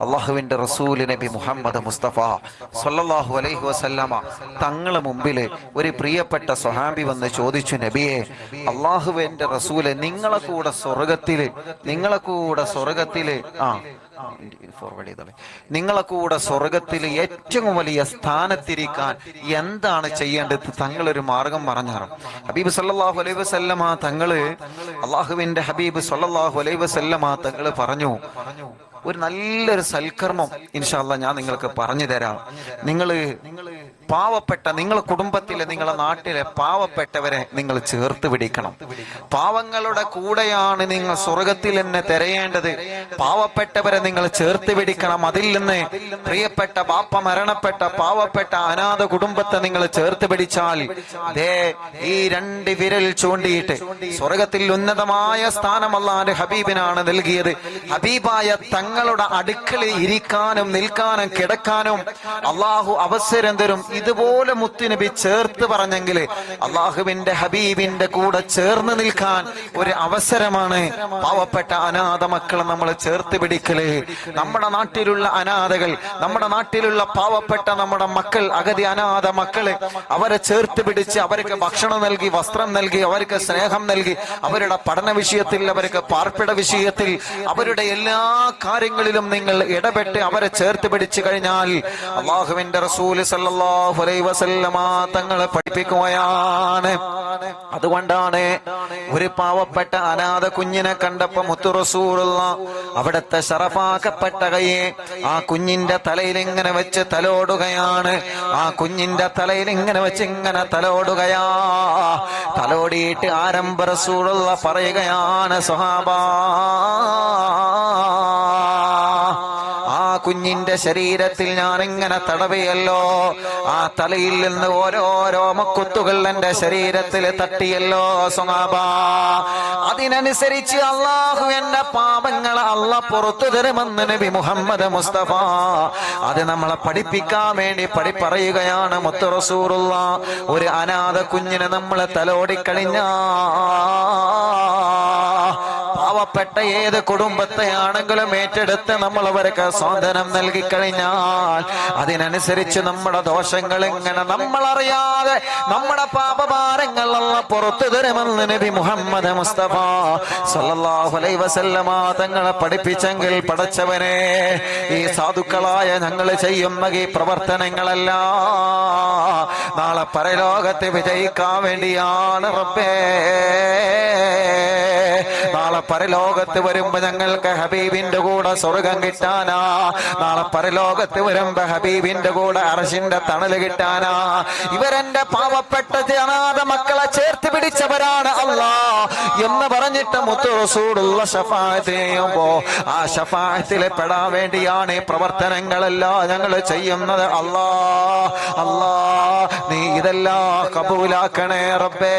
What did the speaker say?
അള്ളാഹുവിന്റെ റസൂൽ നബി മുഹമ്മദ് മുസ്തഫ സല്ലല്ലാഹു അലൈഹി വസല്ലമ തങ്ങളെ മുമ്പിൽ ഒരു പ്രിയപ്പെട്ട സ്വഹാബി വന്ന് ചോദിച്ചു നബിയെ അള്ളാഹുവിന്റെ റസൂൽ നിങ്ങളെ കൂടെ സ്വർഗത്തിൽ നിങ്ങളെ കൂടെ സ്വർഗത്തിൽ ആ ഫോർവേഡ് ചെയ്തോളെ നിങ്ങളെ കൂടെ സ്വർഗത്തിൽ ഏറ്റവും വലിയ സ്ഥാനത്തിരിക്കാൻ എന്താണ് ചെയ്യേണ്ടത്? തങ്ങളൊരു മാർഗം പറഞ്ഞാറ്. ഹബീബ് സല്ലാഹു അലൈഹി വസല്ലമ തങ്ങൾ അള്ളാഹുവിന്റെ ഹബീബ് സല്ലാഹു അലൈഹി വസല്ലമ തങ്ങൾ പറഞ്ഞു ഒരു നല്ലൊരു സൽക്കർമ്മം ഇൻഷാല്ല ഞാൻ നിങ്ങൾക്ക് പറഞ്ഞു തരാം. നിങ്ങൾ പാവപ്പെട്ട നിങ്ങളെ കുടുംബത്തിലെ നിങ്ങളെ നാട്ടിലെ പാവപ്പെട്ടവരെ നിങ്ങൾ ചേർത്ത് പിടിക്കണം. പാവങ്ങളുടെ കൂടെയാണ് നിങ്ങൾ സ്വർഗത്തിൽ എന്നെ തിരയേണ്ടത്. പാവപ്പെട്ടവരെ നിങ്ങൾ ചേർത്ത് പിടിക്കണം. അതിൽ നിന്ന് പ്രിയപ്പെട്ട ബാപ്പ മരണപ്പെട്ട പാവപ്പെട്ട അനാഥ കുടുംബത്തെ നിങ്ങൾ ചേർത്ത് പിടിച്ചാൽ ദേ ഈ രണ്ട് വിരൽ ചൂണ്ടിയിട്ട് സ്വർഗത്തിൽ ഉന്നതമായ സ്ഥാനം അല്ലാന്റെ ഹബീബിനാണ് നൽകിയത്. ഹബീബായ തങ്ങളുടെ അടുക്കളിൽ ഇരിക്കാനും നിൽക്കാനും കിടക്കാനും അള്ളാഹു അവസരം തരും. ഇതുപോലെ മുത്തുനബി ചേർത്ത് പറഞ്ഞെങ്കിൽ അള്ളാഹുവിന്റെ ഹബീബിന്റെ കൂടെ ചേർന്ന് നിൽക്കാൻ ഒരു അവസരമാണ് പാവപ്പെട്ട അനാഥ മക്കളെ നമ്മൾ ചേർത്ത് പിടിക്കൽ. നമ്മുടെ നാട്ടിലുള്ള അനാഥകൾ നമ്മുടെ നാട്ടിലുള്ള പാവപ്പെട്ട നമ്മുടെ മക്കൾ അഗതി അനാഥ മക്കൾ അവരെ ചേർത്ത് പിടിച്ച് അവർക്ക് ഭക്ഷണം നൽകി വസ്ത്രം നൽകി അവർക്ക് സ്നേഹം നൽകി അവരുടെ പഠന വിഷയത്തിൽ അവർക്ക് പാർപ്പിട വിഷയത്തിൽ അവരുടെ എല്ലാ കാര്യങ്ങളിലും നിങ്ങൾ ഇടപെട്ട് അവരെ ചേർത്ത് പിടിച്ചു കഴിഞ്ഞാൽ അള്ളാഹുവിന്റെ റസൂൽ തങ്ങളെ പഠിപ്പിക്കുകയാണ്. അതുകൊണ്ടാണ് ഒരു പാവപ്പെട്ട അനാഥ കുഞ്ഞിനെ കണ്ടപ്പോ മുത്തുറസൂറുള്ള അവിടത്തെ ശറഫാക്കപ്പെട്ട കൈയെ ആ കുഞ്ഞിന്റെ തലയിൽ ഇങ്ങനെ വെച്ച് തലോടുകയാണ്. ആ കുഞ്ഞിന്റെ തലയിൽ ഇങ്ങനെ വെച്ച് ഇങ്ങനെ തലോടുകയാ. തലോടിയിട്ട് ആരംഭ റസൂലുള്ള പറയുകയാണ് സ്വഹാബ കുഞ്ഞിന്റെ ശരീരത്തിൽ ഞാൻ ഇങ്ങനെ തടവിയല്ലോ. ആ തലയിൽ നിന്ന് ഓരോ രോമക്കുത്തുകൾ എന്റെ ശരീരത്തിൽ തട്ടിയല്ലോ സുഹാബാ അതിനനുസരിച്ച് അള്ളാഹു എന്റെ പാപങ്ങൾ അല്ല പുറത്തു തരുമെന്ന് നബി മുഹമ്മദ് മുസ്തഫ. അത് നമ്മളെ പഠിപ്പിക്കാൻ വേണ്ടി പഠി പറയുകയാണ് മുത്തു റസൂറുള്ള. ഒരു അനാഥ കുഞ്ഞിനെ നമ്മളെ തലോടിക്കഴിഞ്ഞാ. പാവപ്പെട്ട ഏത് കുടുംബത്തെ ആണെങ്കിലും ഏറ്റെടുത്ത് നമ്മൾ അവർക്ക് സ്വാതന്ത്ര്യം നൽകി കഴിഞ്ഞാൽ അതിനനുസരിച്ച് നമ്മുടെ ദോഷങ്ങൾ ഇങ്ങനെ നമ്മൾ അറിയാതെ നമ്മുടെ പാപഭാരങ്ങളല്ല പുറത്തു തരുമെന്ന് നബി മുഹമ്മദ് മുസ്തഫ സല്ലല്ലാഹു അലൈഹി വസല്ലമ തങ്ങളെ പഠിപ്പിച്ചെങ്കിൽ പടച്ചവനെ ഈ സാധുക്കളായ ഞങ്ങൾ ചെയ്യുന്ന ഈ പ്രവർത്തനങ്ങളല്ല നാളെ പരലോകത്തെ വിജയിക്കാൻ വേണ്ടിയാണ് റബ്ബേ. പരലോകത്ത് വരുമ്പോ ഞങ്ങൾക്ക് ഹബീബിന്റെ കൂടെ സ്വർഗം കിട്ടാനാ. നാളെ പരലോകത്ത് വരുമ്പോ ഹബീബിന്റെ കൂടെ അറശിന്റെ തണൽ കിട്ടാനാ. ഇവരെന്റെ പാവപ്പെട്ട ജനാഥ മക്കളെ ചേർത്ത് പിടിച്ചവരാണ് അല്ലാ എന്ന് പറഞ്ഞിട്ട് മുത്തുറസൂടുള്ള ഷഫായത്ത് ആ ഷഫായത്തിൽ പെടാൻ വേണ്ടിയാണ് ഈ പ്രവർത്തനങ്ങളെല്ലാം ഞങ്ങൾ ചെയ്യുന്നത്. അല്ലാ അല്ലാ നീ ഇതെല്ലാം കബൂലാക്കണേ റബ്ബേ.